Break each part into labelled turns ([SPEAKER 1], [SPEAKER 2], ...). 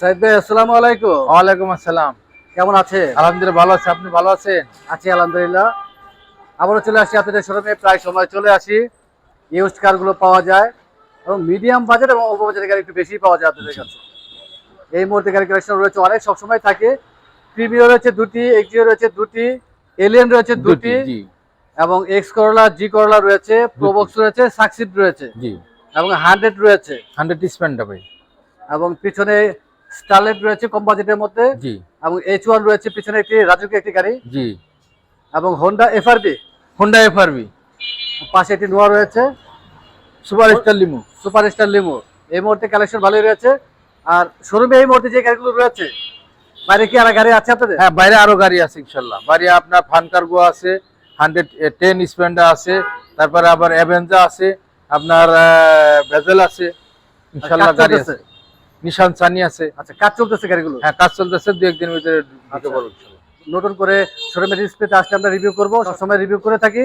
[SPEAKER 1] সাইদ ভাই আসসালামু আলাইকুম।
[SPEAKER 2] ওয়ালাইকুম আসসালাম।
[SPEAKER 1] কেমন আছে
[SPEAKER 2] আলহামদুলিল্লাহ ভালো আছে। আপনি ভালো আছেন?
[SPEAKER 1] আছি আলহামদুলিল্লাহ। আবারও চলে আসি আপনাদের শোরুমে প্রায় সময় চলে আসি। ইউজড কারগুলো পাওয়া যায় এবং মিডিয়াম বাজেট এবং অল্প গাড়ি একটু বেশি পাওয়া যায় আপনাদের কাছে। এই মুহূর্তে গাড়ি কালেকশন রয়েছে অনেক সবসময় থাকে। প্রিমিও রয়েছে দুটি এক্সিও রয়েছে দুটি এলিয়ান রয়েছে দুটি এবং এক্স করলা জি করলা রয়েছে প্রোবক্স রয়েছে সাকসিড রয়েছে
[SPEAKER 2] জি।
[SPEAKER 1] এবং হান্ড্রেড রয়েছে।
[SPEAKER 2] হান্ড্রেড ভাই
[SPEAKER 1] এবং পিছনে স্টারলেট রয়েছে কম বাজেটের মধ্যে
[SPEAKER 2] জি।
[SPEAKER 1] এবং এইচ ওয়ান রয়েছে পিছনে একটি রাজুকি একটি গাড়ি।
[SPEAKER 2] জি।
[SPEAKER 1] এবং হোন্ডা এফআরবি
[SPEAKER 2] হোন্ডা এফআরবি
[SPEAKER 1] পাশে একটি নোয়া রয়েছে।
[SPEAKER 2] Super star limo
[SPEAKER 1] super star limo এই মুহূর্তে কালেকশন ভালোই রয়েছে। আর শোরুমে এই মুহূর্তে যে গাড়িগুলো রয়েছে বাইরে কি আর গাড়ি আছে আপনাদের?
[SPEAKER 2] হ্যাঁ বাইরে আরও গাড়ি আছে ইনশাল্লাহ বাইরে আপনার ফান কার্গো আছে হান্ড্রেড টেন স্প্যান্ডা আছে তারপরে আবার অ্যাভেঞ্জা আছে আপনার ভেজেল আছে ইনশাল্লাহ গাড়ি আছে। নিশান সানি আছে।
[SPEAKER 1] আচ্ছা কাজ চলতেছে গাড়িগুলো?
[SPEAKER 2] হ্যাঁ কাজ চলতেছে দু একদিনের ভিতরে ঢুকে
[SPEAKER 1] আচ্ছা। নতুন করে শোরুমের ডিসপ্লেতে আসলে আমরা রিভিউ করব সবসময় রিভিউ করে থাকি।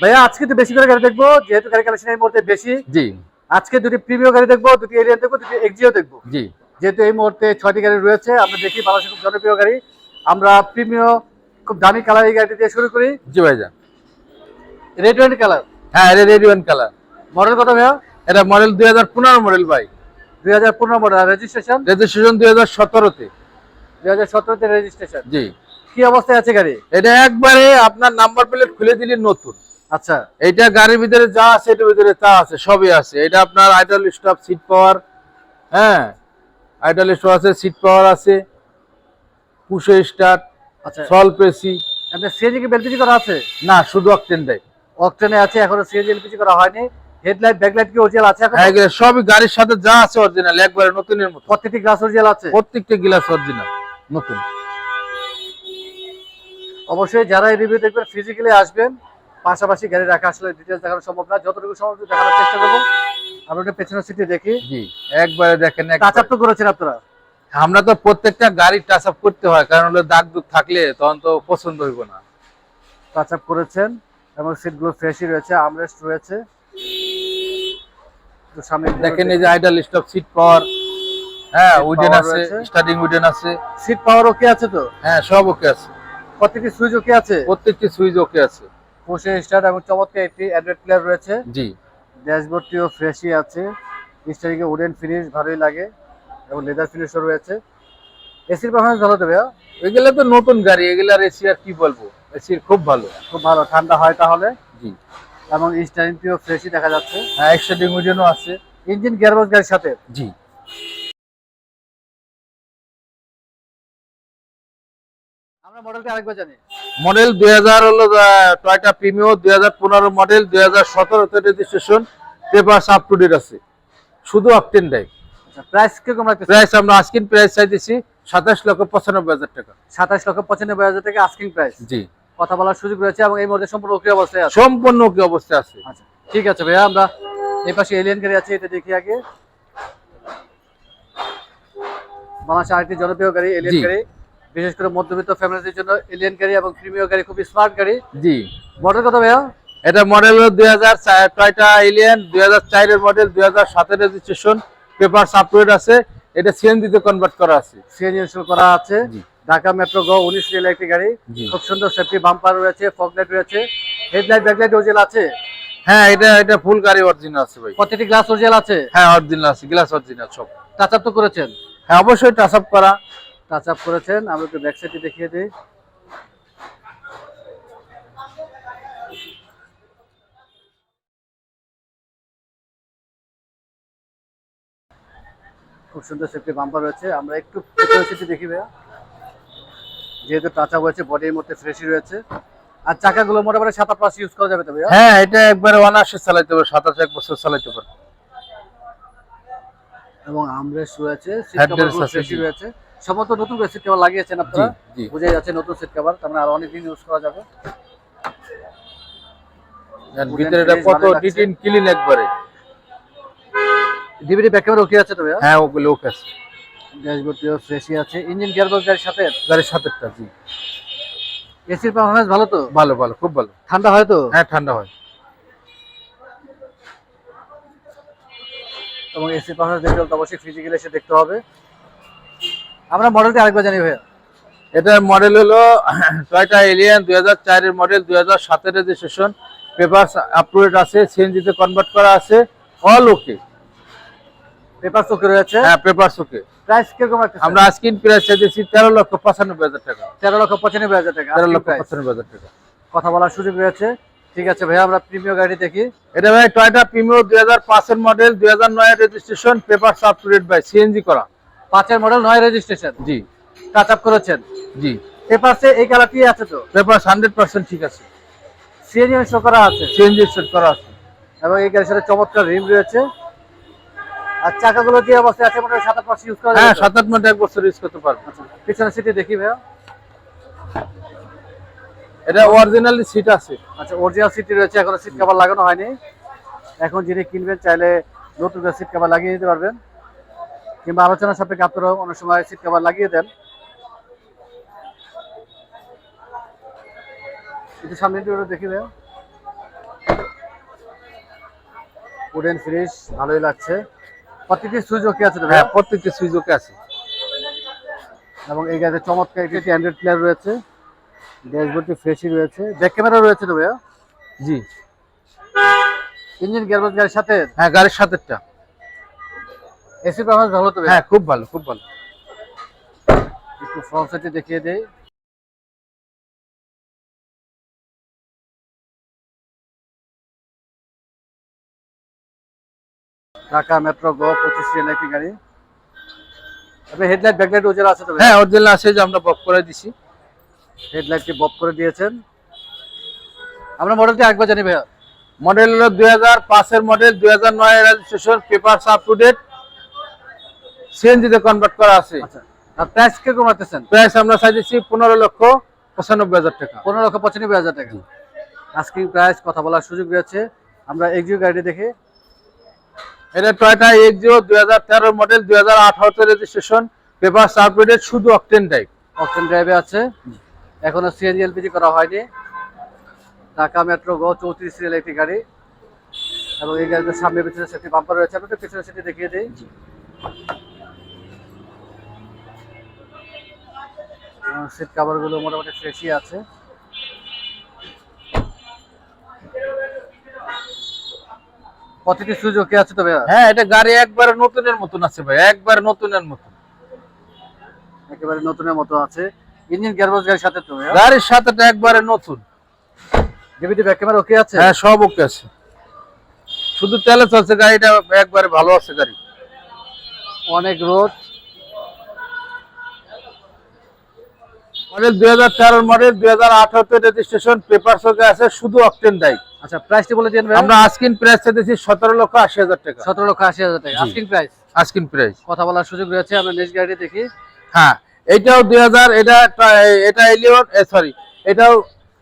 [SPEAKER 1] ভাইয়া আজকে তো বেশি করে গাড়ি দেখব যেহেতু গাড়ি কালেকশন এই মুহূর্তে বেশি।
[SPEAKER 2] জি।
[SPEAKER 1] আজকে দুটি প্রিমিয়াম গাড়ি দেখব দুটি এরিয়ান দেখব দুটি এক্সিও দেখব।
[SPEAKER 2] জি।
[SPEAKER 1] যেহেতু এই মুহূর্তে ছয়টি গাড়ি রয়েছে আমরা দেখি বাংলাদেশের খুব জনপ্রিয় গাড়ি। আমরা প্রিমিয়াম খুব দামি কালার এই গাড়িটি দিয়ে শুরু করি।
[SPEAKER 2] জি ভাইজান।
[SPEAKER 1] রেড ওয়েন্ট কালার
[SPEAKER 2] হ্যাঁ রেডি ওয়ান কালার
[SPEAKER 1] মডেল কত ভাইয়া?
[SPEAKER 2] এটা মডেল দুই হাজার পনেরো মডেল ভাই।
[SPEAKER 1] দুই হাজার পনেরো মডেল রেজিস্ট্রেশন
[SPEAKER 2] রেজিস্ট্রেশন দুই হাজার সতেরোতে।
[SPEAKER 1] দুই হাজার সতেরোতে রেজিস্ট্রেশন
[SPEAKER 2] জি।
[SPEAKER 1] কি অবস্থায় আছে গাড়ি?
[SPEAKER 2] এটা একবারে আপনার নাম্বার প্লেট খুলে দিলে নতুন।
[SPEAKER 1] আচ্ছা।
[SPEAKER 2] এটা গাড়ির ভিতরে যা আছে এটার ভিতরে তা আছে সবই আছে। এটা আপনার আইডল স্টপ সিট পাওয়ার হ্যাঁ? আইডল স্টপ আছে সিট পাওয়ার আছে পুশে স্টার্ট
[SPEAKER 1] আচ্ছা।
[SPEAKER 2] সল পেসি
[SPEAKER 1] আপনার সিএনজি কি বেলপিজি করা আছে?
[SPEAKER 2] না শুধু অকটেন দেয়।
[SPEAKER 1] অকটেনে আছে এখনও সিএনজি এলপিজি করা হয়নি। হেডলাইট ব্যাকলাইট কি অরিজিনাল আছে এখন?
[SPEAKER 2] হ্যাঁ, সবই গাড়ির সাথে যা আছে অরিজিনাল একবারে নতুনের মতো।
[SPEAKER 1] প্রত্যেকটি গ্লাস অরিজিনাল আছে?
[SPEAKER 2] প্রত্যেকটা গ্লাস অরিজিনাল নতুন।
[SPEAKER 1] অবশ্যই যারা এই রিভিউ দেখবেন ফিজিক্যালি আসবেন পাশাপাশি গাড়ি রাখা আসলে ডিটেলস দেখানো সম্ভব না। যতটুকু সম্ভব দেখানোর চেষ্টা করব আমরা একটু পেছনের সিটে দেখি।
[SPEAKER 2] জি একবারে দেখেন
[SPEAKER 1] টাচ আপ তো করেছেন আপনারা?
[SPEAKER 2] আমরা তো প্রত্যেকটা গাড়ি টাচ আপ করতে হয় কারণ হলো দাগ দুগ থাকলে তখন তো পছন্দ হইব না।
[SPEAKER 1] টাচ আপ করেছেন এবং সিটগুলো ফ্রেশই রয়েছে আমরেস্ট রয়েছে।
[SPEAKER 2] দেখেন এই যে আইডল স্টপ সিট পাওয়ার হ্যাঁ
[SPEAKER 1] power
[SPEAKER 2] আছে স্টার্টিং উডেন আছে।
[SPEAKER 1] সিট পাওয়ার ওকে আছে তো?
[SPEAKER 2] হ্যাঁ সব ওকে আছে।
[SPEAKER 1] প্রত্যেকটি সুইচ ওকে আছে?
[SPEAKER 2] প্রত্যেকটি সুইচ ওকে আছে।
[SPEAKER 1] পোষে স্টার্ট এবং চমৎকার একটি অ্যান্ড্রয়েড প্লেয়ার রয়েছে।
[SPEAKER 2] জি।
[SPEAKER 1] ড্যাশবোর্ডটিও ফ্রেশই আছে। স্টারিংয়ে উডেন ফিনিশ ভালোই লাগে এবং লেদার ফিনিশও রয়েছে। এসির পারফরমেন্স ভালো দেবে
[SPEAKER 2] এগুলো তো নতুন গাড়ি এগুলার এসি আর কি বলব? এসির খুব ভালো।
[SPEAKER 1] খুব ভালো ঠান্ডা হয় তাহলে?
[SPEAKER 2] জি।
[SPEAKER 1] এবং স্টারিংটিও ফ্রেশই দেখা যাচ্ছে।
[SPEAKER 2] হ্যাঁ স্টার্টিং উডেনও আছে।
[SPEAKER 1] ইঞ্জিন গিয়ারবক্স গাড়ির সাথে?
[SPEAKER 2] জি।
[SPEAKER 1] আমরা মডেলটি আরেকবার জানি।
[SPEAKER 2] মডেল দুই হাজার হলো টয়টা প্রিমিও দুই হাজার পনেরো মডেল দুই হাজার সতেরোতে registration paper up to date আছে। শুধু অকটেন দেয়।
[SPEAKER 1] প্রাইস রাখতেছে
[SPEAKER 2] প্রাইস আমরা আজকিন প্রাইস চাইতেছি সাতাশ লক্ষ পঁচানব্বই হাজার টাকা।
[SPEAKER 1] সাতাশ লক্ষ পঁচানব্বই হাজার টাকা আস্কিং প্রাইস
[SPEAKER 2] জি।
[SPEAKER 1] কথা বলার সুযোগ রয়েছে এবং এই মুহূর্তে সম্পূর্ণ ওকে অবস্থায় আছে।
[SPEAKER 2] সম্পূর্ণ কি অবস্থা আছে।
[SPEAKER 1] আচ্ছা ঠিক আছে ভাইয়া আমরা এই পাশে এলিয়ান গাড়ি আছে এটা দেখি আগে। বাংলাদেশের আরেকটি জনপ্রিয় গাড়ি এলিয়ান গাড়ি। বিশেষ করে মধ্যবিত্ত ফ্যামিলিদের জন্য এলিয়ান গাড়ি এবং প্রিমিয়ার গাড়ি খুবই স্মার্ট গাড়ি।
[SPEAKER 2] জি।
[SPEAKER 1] মডেল কত ভাইয়া?
[SPEAKER 2] এটা মডেল হলো দুই হাজার টয়টা এলিয়ান দুই হাজার চারের মডেল দুই হাজার সাতের রেজিস্ট্রেশন পেপার আপলোড আছে। এটা সিএনজিতে কনভার্ট করা আছে।
[SPEAKER 1] সিএনজি করা আছে।
[SPEAKER 2] জি।
[SPEAKER 1] ঢাকা মেট্রো গ উনিশ রেল একটি গাড়ি। খুব সুন্দর সেফটি বাম্পার রয়েছে ফগলাইট রয়েছে। হেডলাইট ব্যাকলাইট ওজেল আছে?
[SPEAKER 2] হ্যাঁ এটা এটা ফুল গাড়ি অরিজিনাল আছে ভাই।
[SPEAKER 1] প্রত্যেকটি গ্লাস অরিজিনাল আছে?
[SPEAKER 2] হ্যাঁ অরিজিনাল আছে গ্লাস অরিজিনাল সব।
[SPEAKER 1] টাচ আপ তো করেছেন?
[SPEAKER 2] হ্যাঁ অবশ্যই টাচ আপ করা।
[SPEAKER 1] টাচ আপ করেছেন আমরা একটু ব্যাক সাইডে দেখিয়ে দিই। খুব সুন্দর সেফটি বাম্পার রয়েছে আমরা একটু দেখি ভাইয়া যেহেতু টাচ হয়েছে বডির মধ্যে ফ্রেশই রয়েছে। আর চাকাগুলো মোটামুটি সাত আট পাঁচ ইউজ করা যাবে তো ভাইয়া?
[SPEAKER 2] হ্যাঁ এটা একবারে অনার্সে চালাইতে পারবে সাতাশ এক বছর চালাইতে পারবে
[SPEAKER 1] এবং আমরেস্ট রয়েছে সিট
[SPEAKER 2] জি।
[SPEAKER 1] রয়েছে। সম্ভবত নতুন করে সিট কভার লাগিয়েছেন আপনারা?
[SPEAKER 2] জি
[SPEAKER 1] বোঝাই যাচ্ছে নতুন সিট কভার তার মানে আর অনেকদিন ইউজ করা যাবে।
[SPEAKER 2] আর ভিতরে এটা কত
[SPEAKER 1] ভালো
[SPEAKER 2] ক্লিন একবারে।
[SPEAKER 1] ডিভিডি ব্যাক ক্যামেরা ওকে আছে তো ভাইয়া?
[SPEAKER 2] হ্যাঁ ওগুলো ওকে আছে।
[SPEAKER 1] ড্যাশবোর্ডটিও ফ্রেশই আছে। ইঞ্জিন গিয়ারবক্স গাড়ির সাথে?
[SPEAKER 2] গাড়ির জি।
[SPEAKER 1] এসির পারফরমেন্স ভালো তো?
[SPEAKER 2] ভালো ভালো খুব ভালো।
[SPEAKER 1] ঠান্ডা হয় তো?
[SPEAKER 2] হ্যাঁ ঠান্ডা হয়।
[SPEAKER 1] এবং এসির পারফরমেন্স দেখতে হলে অবশ্যই ফিজিক্যালি এসে দেখতে হবে। আমরা মডেলটি আরেকবার জানি ভাইয়া।
[SPEAKER 2] এটার মডেল হলো টয়টা এলিয়ান দুই হাজার চারের মডেল দুই হাজার সাতের রেজিস্ট্রেশন পেপার আপটুডেট আছে সিএনজিতে কনভার্ট করা আছে। অল ওকে
[SPEAKER 1] পেপার চোখে রয়েছে?
[SPEAKER 2] হ্যাঁ পেপার ওকে
[SPEAKER 1] প্রাইস কীরকম রাখতেছেন
[SPEAKER 2] আমরা স্ক্রিন প্রাইস চাইতেছি তেরো লক্ষ পঁচানব্বই হাজার টাকা।
[SPEAKER 1] তেরো লক্ষ পঁচানব্বই হাজার টাকা
[SPEAKER 2] তেরো লক্ষ। পঁচানব্বই হাজার টাকা।
[SPEAKER 1] কথা বলার সুযোগ রয়েছে। ঠিক আছে ভাইয়া আমরা প্রিমিয়ার গাড়ি দেখি।
[SPEAKER 2] এটা ভাই টয়টা প্রিমিও দুই হাজার পাঁচের মডেল দুই হাজার নয়ের registration paper up to by CNG করা।
[SPEAKER 1] পাঁচের মডেল নয় রেজিস্ট্রেশন
[SPEAKER 2] জি।
[SPEAKER 1] টাচ আপ করেছেন?
[SPEAKER 2] জি।
[SPEAKER 1] পেপারসে এই কালারটি আছে তো?
[SPEAKER 2] পেপার হান্ড্রেড পার্সেন্ট ঠিক আছে।
[SPEAKER 1] সিএনজি শো করা আছে?
[SPEAKER 2] সিএনজি সেট করা আছে।
[SPEAKER 1] এবং এই গাড়ির সাথে চমৎকার রিম রয়েছে। আর চাকাগুলো যে অবস্থায় আছে মোটামুটি সাত আট মাস ইউজ করা
[SPEAKER 2] হ্যাঁ? সাত আট মিনিট এক বছর ইউজ করতে পারবে।
[SPEAKER 1] পিছনে সিটে দেখি ভাইয়া।
[SPEAKER 2] এটা অরিজিনালি সিট আছে।
[SPEAKER 1] আচ্ছা অরিজিনাল সিটটি রয়েছে এখনও সিট কভার লাগানো হয়নি। এখন যিনি কিনবেন চাইলে নতুন করে সিট কভার লাগিয়ে দিতে পারবেন। কিংবা আলোচনা সাপেক্ষে আপনারাও অনেক সময় সিট কভার লাগিয়ে দেন। একটু সামনে একটু দেখি ভাইয়া। উডেন ফিনিশ ভালোই লাগছে। সুইচ ওকে আছে
[SPEAKER 2] হ্যাঁ প্রত্যেকটি সুইচ আছে।
[SPEAKER 1] এবং এই গাড়িতে চমৎকার একটি অ্যান্ড্রয়েড প্লেয়ার রয়েছে। ড্যাশবোর্ডটি ফ্রেশই রয়েছে। ব্যাক ক্যামেরা রয়েছে তো ভাইয়া?
[SPEAKER 2] জি।
[SPEAKER 1] ইঞ্জিন গিয়ারবক্স গাড়ির সাথে?
[SPEAKER 2] হ্যাঁ গাড়ির সাথেরটা।
[SPEAKER 1] এসি পারফরমেন্স ভালো তো
[SPEAKER 2] হ্যাঁ খুব ভালো খুব ভালো।
[SPEAKER 1] একটু ফ্রন্ট সাইডে দেখিয়ে দেই। ঢাকা মেট্রো গো পঁচিশ সিএন একটি গাড়ি। আপনি হেডলাইট ব্যাকলাইট উজের আছে তো
[SPEAKER 2] হ্যাঁ অরিজিনাল আছে যে আমরা বক করে দিছি।
[SPEAKER 1] হেডলাইটটি বপ করে দিয়েছেন। আমরা মডেলটি একবার জানি ভাইয়া।
[SPEAKER 2] মডেল হলো দুই হাজার পাঁচের মডেল দুই হাজার নয় registration paper up to date সিএনজিতে কনভার্ট করা আছে।
[SPEAKER 1] আচ্ছা আর প্রাইস কে রাখতেছেন?
[SPEAKER 2] প্রাইস আমরা চাইতেছি পনেরো লক্ষ পঁচানব্বই হাজার টাকা।
[SPEAKER 1] পনেরো লক্ষ পঁচানব্বই হাজার টাকা। আজকে প্রাইস কথা বলার সুযোগ রয়েছে। আমরা এক্সিউ গাড়িটি দেখে
[SPEAKER 2] এটা টয়টা এক্স জিরো দুই হাজার তেরো মডেল দুই হাজার আঠারোতে রেজিস্ট্রেশন পেপার আপ শুধু অকটেন টাইপ
[SPEAKER 1] অপশন ড্রাইভে আছে। এখনও সিএনজি এলপিজি করা হয়নি। ঢাকা মেট্রো গো চৌত্রিশ সিরিয়াল একটি গাড়ি। এবং এই গাড়িতে সামনে পিছনে সেফটি বাম্পার রয়েছে। আপনাদের পিছনে সেটি দেখিয়ে দিই। সিট কাভারগুলো মোটামুটি ফ্রেশই আছে। প্রতিটি ওকে আছে তো ভাইয়া?
[SPEAKER 2] হ্যাঁ এটা গাড়ি একবারে নতুনের মতন আছে ভাই একবারে নতুনের মতন।
[SPEAKER 1] একেবারে নতুনের মতো আছে। ইঞ্জিন গিয়ারবক্স গাড়ির সাথে তো
[SPEAKER 2] গাড়ির সাথেটা একবারে নতুন।
[SPEAKER 1] ডিভিডি ব্যাক ক্যামেরা ওকে আছে?
[SPEAKER 2] হ্যাঁ সব ওকে আছে। শুধু তেলে চলছে গাড়িটা একবারে ভালো আছে গাড়ি।
[SPEAKER 1] অনেক রোদ।
[SPEAKER 2] মডেল দুই হাজার তেরো মডেল দুই হাজার আঠারোতে রেজিস্ট্রেশন পেপার ওকে আছে শুধু অকটেন টাইপ
[SPEAKER 1] আচ্ছা প্রাইসটি বলে দিন
[SPEAKER 2] আমরা আস্কিন প্রাইস সতেরো লক্ষ আশি হাজার টাকা।
[SPEAKER 1] সতেরো লক্ষ আশি হাজার টাকা।
[SPEAKER 2] জি।
[SPEAKER 1] আস্কিং প্রাইস
[SPEAKER 2] আস্কিন প্রাইস
[SPEAKER 1] কথা বলার সুযোগ রয়েছে আমরা নেক্সট গাড়ি দেখি।
[SPEAKER 2] হ্যাঁ এটাও দুই হাজার এটা এটা সরি এটাও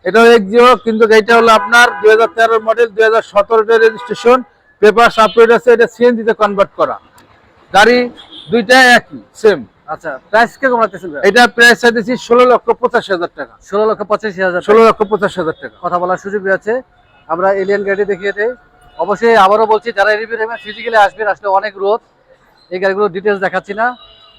[SPEAKER 2] এটাও এক জিও কিন্তু এটা হলো আপনার দুই হাজার তেরো মডেল দুই হাজার সতেরোতে রেজিস্ট্রেশন পেপার আপডেট আছে এটা সিএনজিতে কনভার্ট করা। গাড়ি দুইটাই একই সেম
[SPEAKER 1] আচ্ছা প্রাইস কীরকম রাখতেছেন
[SPEAKER 2] এটা প্রাইস চাইতেছি ষোলো লক্ষ পঁচাশি হাজার টাকা।
[SPEAKER 1] ষোলো লক্ষ পঁচাশি হাজার
[SPEAKER 2] ষোলো লক্ষ পঁচাশি হাজার টাকা।
[SPEAKER 1] কথা বলার সুযোগ রয়েছে। আমরা এলিয়ান গাড়ি দেখিয়ে দিই। অবশ্যই আবারও বলছি যারা রিভিউ নেবেন ফিজিক্যালি আসবেন আসলে অনেক রোদ। এই গাড়িগুলো ডিটেলস দেখাচ্ছি না।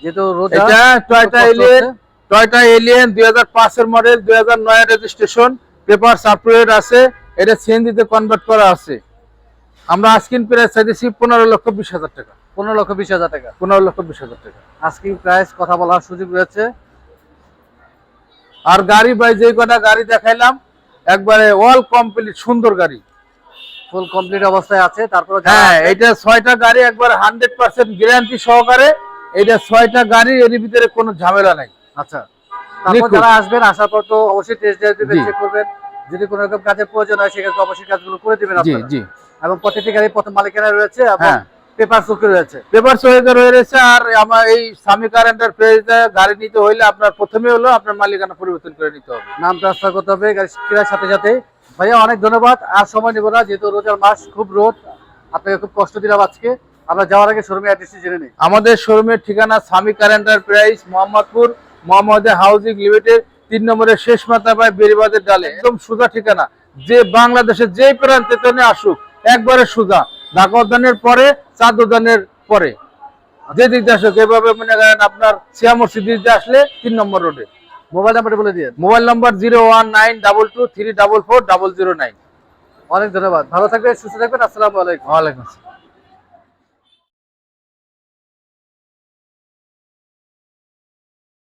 [SPEAKER 1] যেহেতু রোদ
[SPEAKER 2] এটা টয়টা এলিয়েন টয়টা এলিয়েন দুই হাজার পাঁচের মডেল দুই হাজার নয় রেজিস্ট্রেশন পেপার আপডেট আছে। এটা সিএনজিতে কনভার্ট করা আছে। আমরা আস্কিন প্রাইস চাইতেছি পনেরো লক্ষ বিশ হাজার টাকা।
[SPEAKER 1] পনেরো লক্ষ বিশ হাজার টাকা।
[SPEAKER 2] পনেরো লক্ষ বিশ হাজার টাকা।
[SPEAKER 1] আস্কিং প্রাইস কথা বলার সুযোগ রয়েছে।
[SPEAKER 2] আর গাড়ি বাই যে কটা গাড়ি দেখাইলাম একবারে অল কমপ্লিট সুন্দর গাড়ি।
[SPEAKER 1] ফুল কমপ্লিট অবস্থায় আছে তারপরে
[SPEAKER 2] হ্যাঁ এটা ছয়টা গাড়ি একবার হান্ড্রেড পার্সেন্ট গ্যারান্টি সহকারে এটা ছয়টা গাড়ি এর ভিতরে কোনো ঝামেলা নাই।
[SPEAKER 1] আচ্ছা তারপর যারা আসবেন আসার পর তো অবশ্যই টেস্ট ড্রাইভ দিবেন চেক করবেন। যদি কোনো রকম কাজের প্রয়োজন হয় সেক্ষেত্রে অবশ্যই কাজগুলো করে দিবেন আপনারা।
[SPEAKER 2] জি।
[SPEAKER 1] এবং প্রত্যেকটি গাড়ি প্রথম মালিকানা রয়েছে এবং
[SPEAKER 2] হ্যাঁ।
[SPEAKER 1] পেপার চুক্তি রয়েছে।
[SPEAKER 2] পেপার সহিত রয়েছে আর আমার এই স্বামী গাড়ি নিতে হইলে আপনার প্রথমে হলো আপনার মালিকানা পরিবর্তন করে নিতে হবে।
[SPEAKER 1] নাম করতে হবে সাথে সাথে। ভাইয়া, অনেক ধন্যবাদ। আর সময় নেব না, যেহেতু রোজার মাস, খুব রোদ। আপনাকে খুব কষ্ট দিলাম আজকে। আমরা যাওয়ার আগে শোরুমে অ্যাড্রেসটি জেনে নিই।
[SPEAKER 2] আমাদের শোরুমের ঠিকানা স্বামী কারেন্টার প্রাইস, মোহাম্মদপুর, মোহাম্মদ হাউজিং লিমিটেড, তিন নম্বরের শেষ মাথা পায় বেরিবাদের ডালে। একদম সোজা ঠিকানা। যে বাংলাদেশের যে প্রান্তে আসুক, একবারে সোজা। ঢাকা উদ্যানের পরে চাঁদ উদ্যানের পরে। যে দিক দিয়ে আসুক এভাবে মনে করেন আপনার সিয়া দিয়ে আসলে তিন নম্বর রোডে।
[SPEAKER 1] মোবাইল নাম্বারটা বলে দিয়ে
[SPEAKER 2] mobile number zero one nine double two three double four double zero nine.
[SPEAKER 1] অনেক ধন্যবাদ। ভালো থাকবেন সুস্থ থাকবেন। আসসালামু আলাইকুম।
[SPEAKER 2] ওয়ালাইকুম আসসালাম।